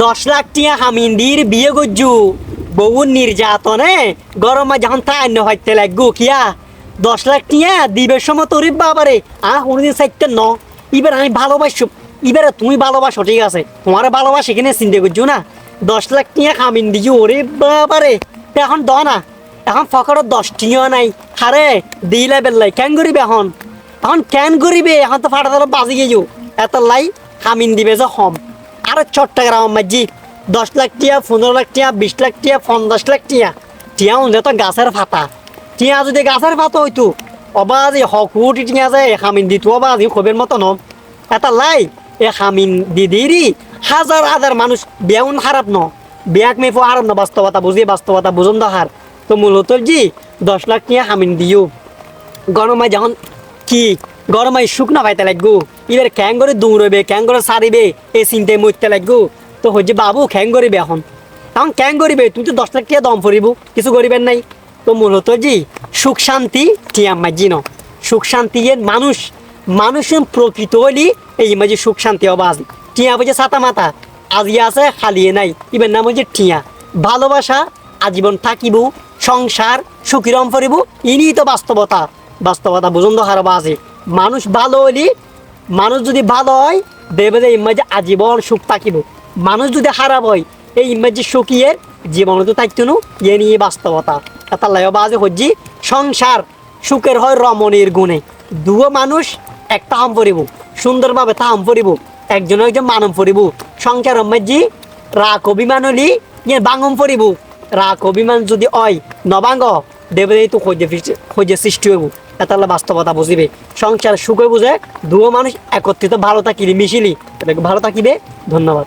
দশ লাখ টিয়া হামিন্দির বিয়ে গজ্জু। বউ নির্যাতনে গরমে যখন তাইন্য হইতে লাগবো কিয়া? দশ লাখ টিয়া দিবের সময় তোর বাবারে। আ কোনোদিন চাইতে ন। এবার আমি ভালোবাসো এবারে তুমি ভালোবাসো, ঠিক আছে? তোমার ভালোবাসে কিনে চিন্তা করছ না? দশ লাখ টিয়া হামিন দিছি ওরে বাবারে। এখন দ না। এখন ফকরত দশ টিয়া নাই। হারে দিলে বেল্লাই। কেন করিবে এখন? এখন কেন করিবে? এখন তো ফাটা বাজি গেছো এত লাই হামিন দিবে যে হম। আর চট্টগ্রাম মাঝি, দশ লাখ টিয়া, পনেরো লাখ টিয়া, বিশ লাখ টিয়া, পঞ্চাশ লাখ টিয়া। টিয়া হলে তো গাছের ফাতা টিয়া যদি গাছের ফাতা হইতো, অবাজি হকুটি টিয়া যায় হামিন দিত, অবাজি খবের মতো ন। এটা লাই, এ হামিন দিদিরি হাজার হাজার মানুষ বেউন খারাপ ন। বেয়াক মেফো হারাপ ন, বাস্তবতা বুঝি, বাস্তবতা বুঝুন হার তো মূলত জি দশ লাখ টিয়া হামিন দিও। গরমায় যখন কি গরমায় শুকনা পাইতে লাগবো। এবার ক্যাং করে দৌড়বে ক্যাং করে সারিবে, এ চিন্তায় মরতে লাগবো। তো হচ্ছে বাবু খ্যাং করিবে এখন। তখন ক্যাং করিবে তুমি তো দশ লাখ দম ফুরিব কিছু করিবেন নাই। তো মূলত জি, সুখ শান্তি টিয়া মাঝি ন সুখ শান্তি মানুষ, মানুষের প্রকৃত হলি এই মাঝে সুখ শান্তি হবা আজ। টিয়া বুঝে ছাতা মাতা, আজি আছে, খালিয়ে নাই। ইবের নাম হচ্ছে টিয়া। ভালোবাসা, আজীবন থাকিব, সংসার সুখীরম ফরিব ইনি তো বাস্তবতা। বাস্তবতা বুঝন্দ হারবা আছে মানুষ ভালো হলি মানুষ যদি ভালো হয় দেবে যে ইমাজে আজীবন সুখ থাকিব। মানুষ যদি খারাপ হয়, এই ইমাজে সুখিয়ে জীবন তো থাকতো ইয়ে নিয়ে বাস্তবতা। তার লাই বাজে হজ্জি, সংসার সুখের হয় রমণীর গুণে। দুও মানুষ একটা হাম পরিব সুন্দরভাবে তাহাম পরিব একজন একজন মানব পরিব সংসার মাঝি রাগ অভিমান হলি ইয়ে বাঙম পরিব রাগ অভিমান যদি অয় নবাঙ্গ দেবে তো খোঁজে খোঁজে সৃষ্টি হইব। তাহলে বাস্তবতা বুঝিবে। সংসার সুখে বুঝে দুও মানুষ একত্রিত, ভালো থাকিলি, মিশিলি। ভালো থাকিবে, ধন্যবাদ।